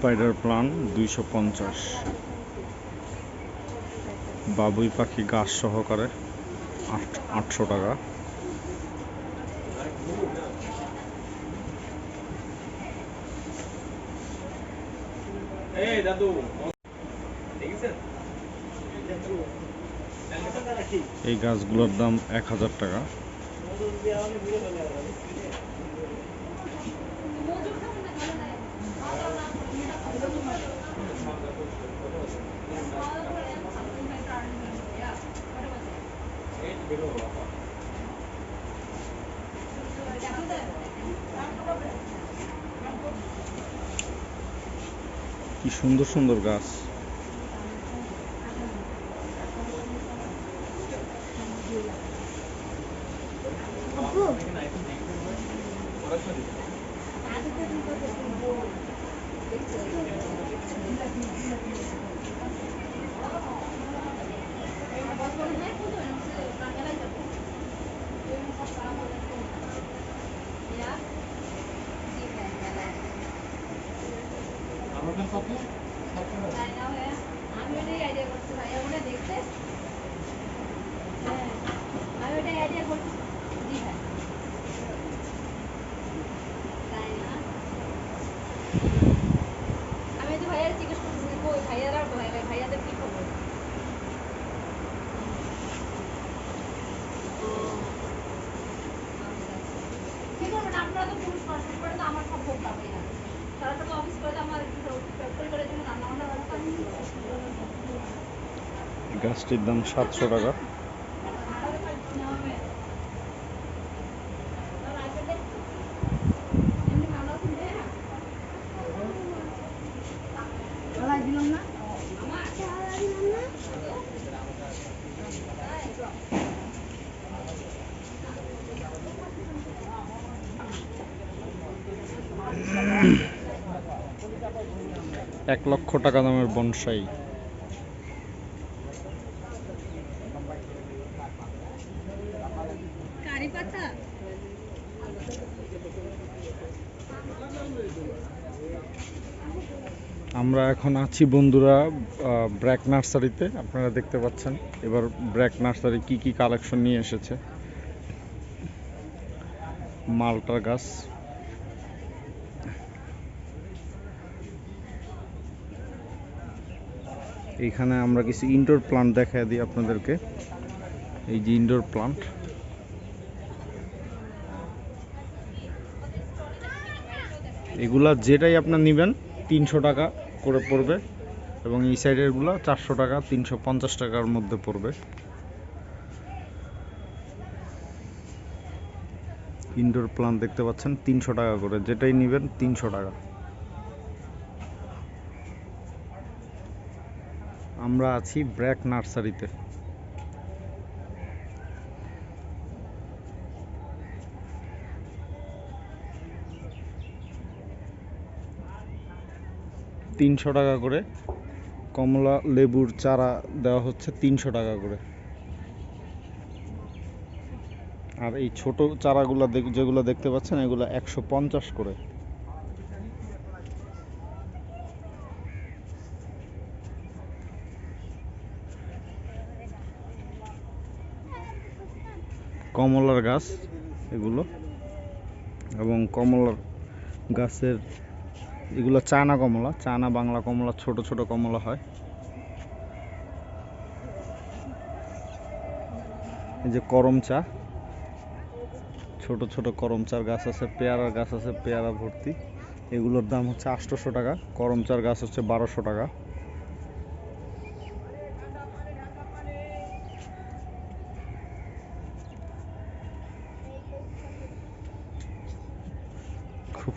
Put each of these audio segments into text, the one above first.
Spider plan দুইশো পঞ্চাশ। বাবুই পাখি গাছ সহকারে আটশো টাকা। এই গাছগুলোর দাম এক হাজার টাকা। কি সুন্দর সুন্দর গাছ আমি ওটাই আইডিয়া করছি ভাইয়া ওটা দেখতে হ্যাঁ আমি ওটাই আইডিয়া করছি জি ভাই তাই না আমি তো ভাইয়ার জিজ্ঞেস করছি কই ভাইয়ারা ভাই ভাই ভাইয়াদের কি খবর ও, আচ্ছা। কি করবেন আপনারা তো পুরুষ মানুষ করে তো আমার সব ভোগ পাবে না সারাটা অফিস করে তো আমার পরিবারের জন্য রান্না বান্না গাছটির দাম সাতশো টাকা। এক লক্ষ টাকা দামের বনসাই। আমরা এখন আছি বন্ধুরা ব্র্যাক নার্সারিতে আপনারা দেখতে পাচ্ছেন। এবার ব্র্যাক নার্সারি কি কি কালেকশন নিয়ে এসেছে? মালটার গাছ। এইখানে আমরা কিছু ইনডোর প্লান্ট দেখা দিই আপনাদেরকে। এই যে ইনডোর প্লান্ট এগুলা যেটাই আপনার নেবেন, তিনশো টাকা করে পড়বে। এবং এই সাইডেরগুলো চারশো টাকা, তিনশো পঞ্চাশ টাকার মধ্যে পড়বে। ইনডোর প্লান্ট দেখতে পাচ্ছেন, তিনশো টাকা করে। যেটাই নেবেন, তিনশো টাকা। আমরা আছি ব্র্যাক নার্সারিতে। তিনশো টাকা করে কমলা লেবুর চারা দেওয়া হচ্ছে তিনশো টাকা করে। আর এই ছোট চারাগুলো যেগুলো দেখতে পাচ্ছেন, এগুলো একশো পঞ্চাশ করে। কমলার গাছ এগুলো এবং কমলার গাছের এগুলো চায়না কমলা, চায়না বাংলা কমলা, ছোট ছোট কমলা হয়। এই যে করম চা, ছোট ছোট করম চার গাছ আছে পেয়ারার গাছ আছে, পেয়ারা ভর্তি। এগুলোর দাম হচ্ছে আটশোশো টাকা, করম চার গাছ হচ্ছে বারোশো টাকা।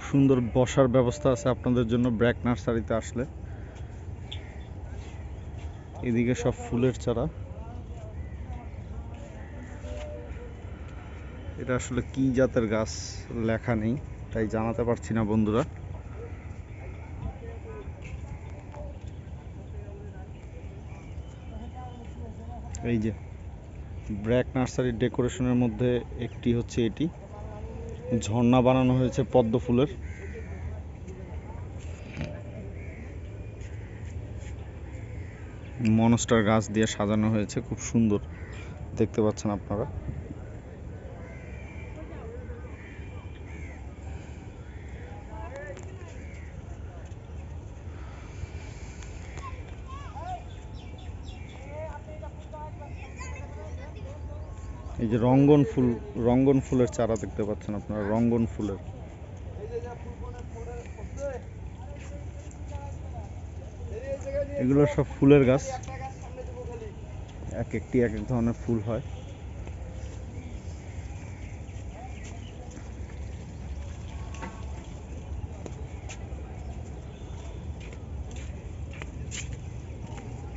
সুন্দর বসার ব্যবস্থা আছে আপনাদের জন্য, ব্র্যাক নার্সারিতে আসলে। এদিকে সব ফুলের চারা। এটা আসলে কি জাতের গাছ লেখা নেই, তাই জানাতে পারছি না বন্ধুরা। এই যে, ব্র্যাক নার্সারির ডেকোরেশনের মধ্যে একটি হচ্ছে এটি। ঝর্ণা বানানো হয়েছে পদ্ম ফুলের। মনস্টার গাছ দিয়ে সাজানো হয়েছে, খুব সুন্দর। দেখতে পাচ্ছেন আপনারা। এই যে রঙ্গন ফুল, রঙ্গন ফুলের চারা দেখতে পাচ্ছেন আপনারা, রঙ্গন ফুলের। এগুলো সব ফুলের গাছ। এক একটি এক এক ধরনের ফুল হয়।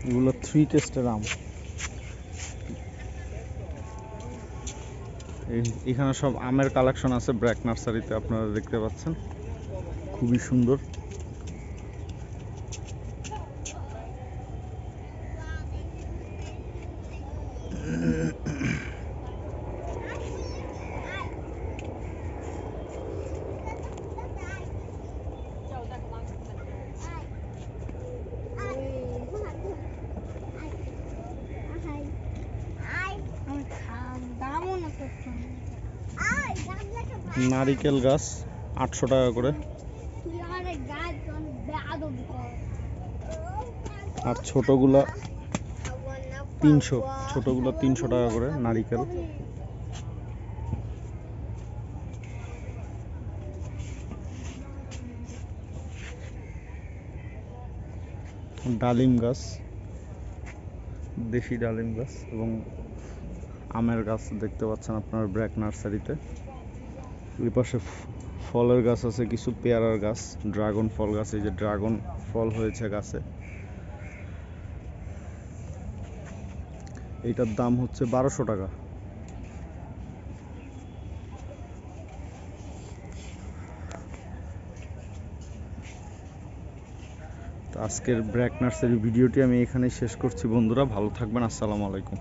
এগুলো থ্রি টেস্টের আম। এখানে সব আমের কালেকশন আছে ব্র্যাক নার্সারিতে আপনারা দেখতে পাচ্ছেন। খুবই সুন্দর। নারিকেল গাছ, আটশো টাকা করে। আর ছোটগুলা তিনশো, ছোটগুলো তিনশো টাকা করে নারিকেল। ডালিম গাছ, দেশি ডালিম গাছ এবং আমের গাছ দেখতে পাচ্ছেন আপনার ব্র্যাক নার্সারিতে। ওই পাশে ফলের গাছ আছে, কিছু পেয়ারার গাছ, ড্রাগন ফল গাছ, এই যে ড্রাগন ফল হয়েছে গাছে। এইটার দাম হচ্ছে বারোশো টাকা। আজকের ব্র্যাক নার্সারি ভিডিওটি আমি এখানেই শেষ করছি। বন্ধুরা, ভালো থাকবেন। আসসালামু আলাইকুম।